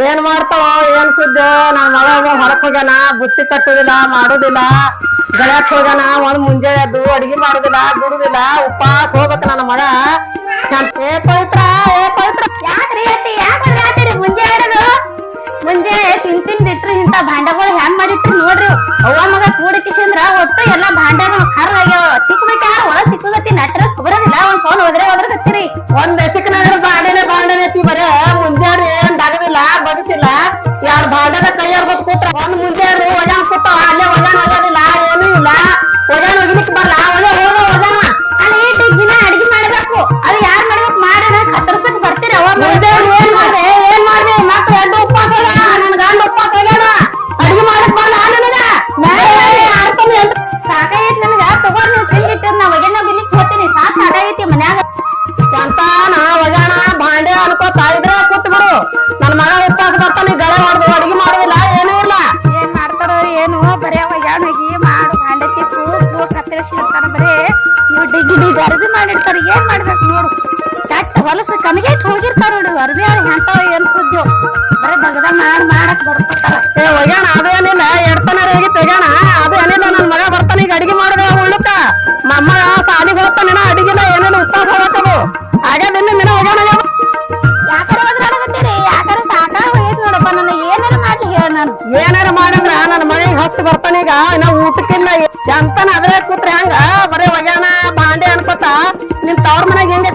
ಏನ್ ಮಾಡ್ತಾವ ಏನ್ ಸುದ್ದಿ ನನ್ ಮಗ ಒಬ್ಬ ಹೊರಕ್ ಹೋಗ್ಯಾನ ಬುತ್ತಿ ಕಟ್ಟುದಿಲ್ಲ ಮಾಡುದಿಲ್ಲ. ಗಳಕ್ ಹೋಗ್ಯಾನ ಒಂದ್ ಮುಂಜೆ ಅದು ಅಡಿಗೆ ಮಾಡುದಿಲ್ಲ ಬಿಡುದಿಲ್ಲ ಉಪವಾಸ ಹೋಗ್ಬೇಕು ನನ್ನ ಮಗ. ನಾನ್ ಏ ಪವಿತ್ರ ಏ ಪವಿತ್ರ. ಯಾಕ್ರಿ ಅತ್ತಿ ಯಾಕ್ ಬರಾತೀರಿ ಮುಂಜೆ ಆಡೋದು ಮುಂಜೆ ತಿನ್ ತಿಂದ್ ಇಟ್ರಿ ಇಂತ ಭಾಂಡಗಳು ಹ್ಯಾಂಗ್ ಮಾಡಿಟ್ರಿ ನೋಡ್ರಿ. ಅವ್ವ ಮಗ ಕೂಡಿ ಕಿಶಿಂದ್ರ ಒಟ್ಟು ಎಲ್ಲಾ ಭಾಂಡಗಳು ಖರ ಆಗ್ಯಾವ. ತಿಕ್ಬೇಕ ಯಾರು? ಒಳಗ್ ತಿಕ್ಕಗತ್ತಿ ನಟ್ರ ಬರೋದಿಲ್ಲ ಒಂದ್ ಫೋನ್ ಹೋದ್ರೆ ಹೋದ್ರಕತ್ತೀರಿ ಒಂದ್ ಎಸಕ್ನಾಗ ಬಾಂಡೆನೆ ಮನ್ಯಾಗ ಸಂತಾನ ಒಗಣ ಬಾಂಡೆ ಅನ್ಕೋತ ಇದ್ರೆ ಕೂತ್ ಬಿಡು. ನನ್ ಮಗ ಉಪವಾಸ ಬರ್ತಾನೆ ಗಳೆ ಹೊಡ್ದು ಅಡಿಗೆ ಮಾಡುದಿಲ್ಲ ಏನೂ ಇಲ್ಲ. ಏನ್ ಮಾಡ್ತಾರೋ ಏನು ಬರೇ ಒಗ್ಯಾಣಗಿ ಮಾಡು. ಬಾಂಡೆ ತಿಕ್ಕು ಹೂ ಕತ್ತರಿಸಿ ಇರ್ತಾರ ಬರೇ. ಇವ್ ಡಿಗ್ಗಿ ಮಾಡಿರ್ತಾರ ಏನ್ ಮಾಡ್ಬೇಕು ನೋಡು. ಕಟ್ಟ ಹೊಲಸು ಕನಗೆಟ್ ಹೋಗಿರ್ತಾರ ನೋಡಿ ಅರ್ಬಿ ಎಂತಾವ ಏನ್ ಸುದ್ದಿ ಬರೇ ದಗದ ಮಾಡ್ ಮಾಡಕ್ ಬರ್ತಾರ ಏ ಒಗ್ಯಾಣ? ನಾನು ಏನಾರ ಮಾಡಂದ್ರ ನನ್ನ ಮನೆಗೆ ಹತ್ತು ಬರ್ತಾನ ಈಗ. ನಾವು ಊಟಕ್ಕಿಲ್ಲ ಚಂತನ ಅದ್ರೆ ಕೂತ್ರ ಹಂಗ? ಬರೇ ಒಗ್ಯಾನ, ಬಾಂಡೆ ಅನ್ಕೋತ ನಿನ್ ತವ್ರ ಮನೆಗೆ ಹೆಂಗೆ